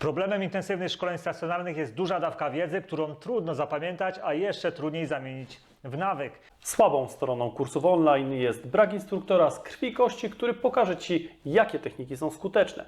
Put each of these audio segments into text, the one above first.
Problemem intensywnych szkoleń stacjonarnych jest duża dawka wiedzy, którą trudno zapamiętać, a jeszcze trudniej zamienić w nawyk. Słabą stroną kursów online jest brak instruktora z krwi i kości, który pokaże Ci, jakie techniki są skuteczne.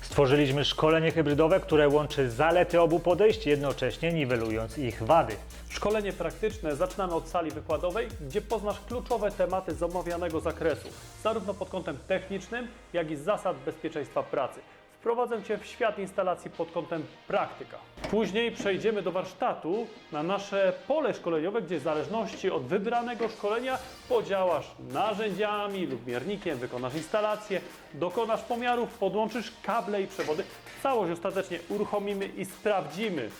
Stworzyliśmy szkolenie hybrydowe, które łączy zalety obu podejść, jednocześnie niwelując ich wady. Szkolenie praktyczne zaczynamy od sali wykładowej, gdzie poznasz kluczowe tematy z omawianego zakresu, zarówno pod kątem technicznym, jak i zasad bezpieczeństwa pracy. Wprowadzę Cię w świat instalacji pod kątem praktyka. Później przejdziemy do warsztatu na nasze pole szkoleniowe, gdzie w zależności od wybranego szkolenia podziałasz narzędziami lub miernikiem, wykonasz instalację, dokonasz pomiarów, podłączysz kable i przewody. Całość ostatecznie uruchomimy i sprawdzimy.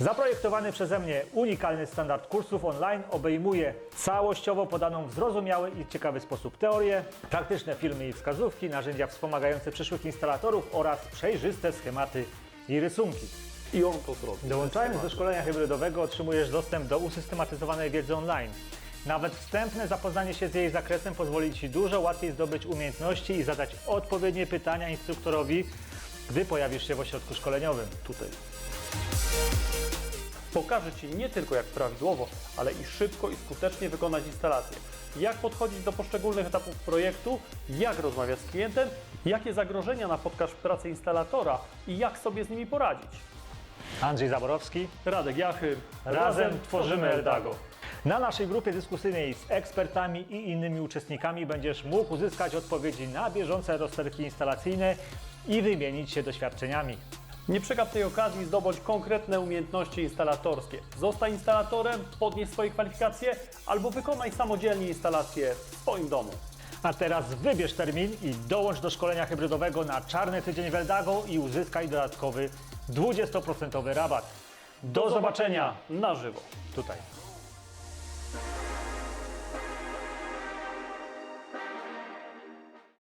Zaprojektowany przeze mnie unikalny standard kursów online obejmuje całościowo podaną w zrozumiały i ciekawy sposób teorię, praktyczne filmy i wskazówki, narzędzia wspomagające przyszłych instalatorów oraz przejrzyste schematy i rysunki. I on to zrobi. Dołączając do szkolenia hybrydowego otrzymujesz dostęp do usystematyzowanej wiedzy online. Nawet wstępne zapoznanie się z jej zakresem pozwoli Ci dużo łatwiej zdobyć umiejętności i zadać odpowiednie pytania instruktorowi, gdy pojawisz się w ośrodku szkoleniowym. tutaj. Pokażę Ci nie tylko jak prawidłowo, ale i szybko i skutecznie wykonać instalację. Jak podchodzić do poszczególnych etapów projektu, jak rozmawiać z klientem, jakie zagrożenia napotkasz w pracy instalatora i jak sobie z nimi poradzić. Andrzej Zaborowski, Radek Jachy, Razem tworzymy Eldago. Na naszej grupie dyskusyjnej z ekspertami i innymi uczestnikami będziesz mógł uzyskać odpowiedzi na bieżące rozterki instalacyjne i wymienić się doświadczeniami. Nie przegap tej okazji zdobyć konkretne umiejętności instalatorskie. Zostań instalatorem, podnieś swoje kwalifikacje albo wykonaj samodzielnie instalację w swoim domu. A teraz wybierz termin i dołącz do szkolenia hybrydowego na czarny tydzień w Eldago i uzyskaj dodatkowy 20% rabat. Do zobaczenia na żywo. tutaj.